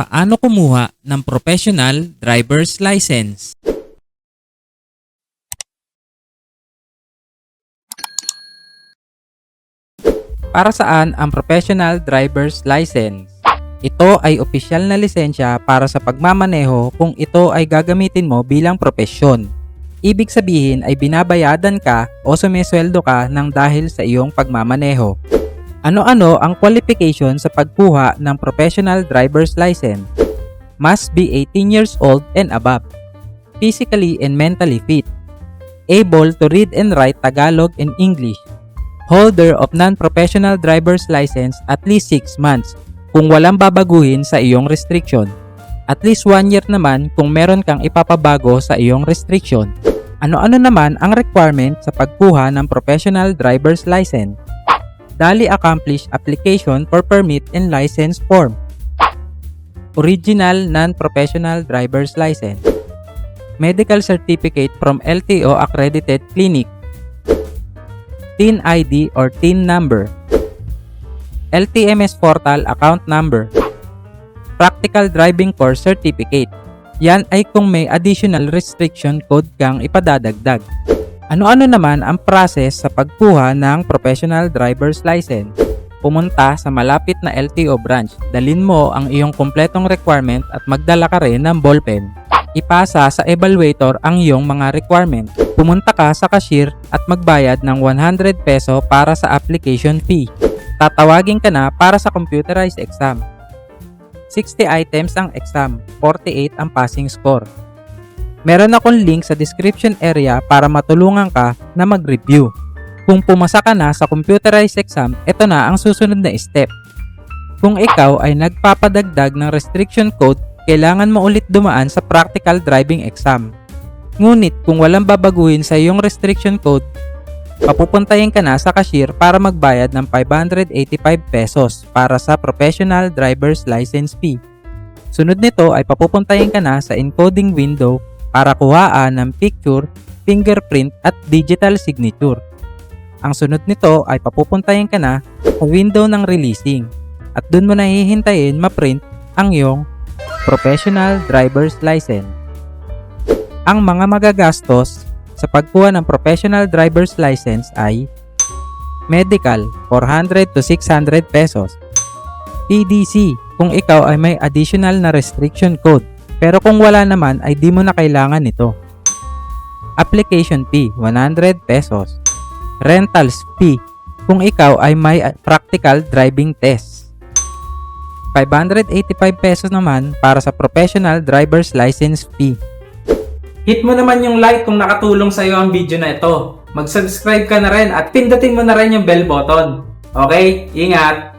Paano kumuha ng professional driver's license? Para saan ang professional driver's license? Ito ay opisyal na lisensya para sa pagmamaneho kung ito ay gagamitin mo bilang propesyon. Ibig sabihin ay binabayadan ka o sumisweldo ka ng dahil sa iyong pagmamaneho. Ano-ano ang qualification sa pagkuha ng professional driver's license? Must be 18 years old and above. Physically and mentally fit. Able to read and write Tagalog and English. Holder of non-professional driver's license at least 6 months kung walang babaguhin sa iyong restriction. At least 1 year naman kung meron kang ipapabago sa iyong restriction. Ano-ano naman ang requirement sa pagkuha ng professional driver's license? Dali accomplished application for permit and license form. Original non-professional driver's license. Medical certificate from LTO accredited clinic. TIN ID or TIN number. LTMS portal account number. Practical driving course certificate. Yan ay kung may additional restriction code kang ipadadagdag. Ano-ano naman ang process sa pagkuha ng professional driver's license? Pumunta sa malapit na LTO branch. Dalin mo ang iyong kompletong requirement at magdala ka rin ng ballpen. Ipasa sa evaluator ang iyong mga requirement. Pumunta ka sa cashier at magbayad ng 100 peso para sa application fee. Tatawagin ka na para sa computerized exam. 60 items ang exam, 48 ang passing score. Meron akong link sa description area para matulungan ka na mag-review. Kung pumasa ka na sa computerized exam, ito na ang susunod na step. Kung ikaw ay nagpapadagdag ng restriction code, kailangan mo ulit dumaan sa practical driving exam. Ngunit kung walang babaguhin sa iyong restriction code, papupuntahin ka na sa cashier para magbayad ng 585 pesos para sa professional driver's license fee. Sunod nito ay papupuntahin ka na sa encoding window para kuhaan ng picture, fingerprint at digital signature. Ang sunod nito ay papupuntahin ka na sa window ng releasing at dun mo na hihintayin ma-print ang iyong professional driver's license. Ang mga magagastos sa pagkuha ng professional driver's license ay medical 400 to 600 pesos. PDC kung ikaw ay may additional na restriction code pero kung wala naman ay di mo na kailangan nito. Application fee 100 pesos. Rentals fee kung ikaw ay may practical driving test. 585 pesos naman para sa professional driver's license fee. Hit mo naman yung like kung nakatulong sa'yo ang video na ito. Mag-subscribe ka na rin at pindutin mo na rin yung bell button. Okay? Ingat!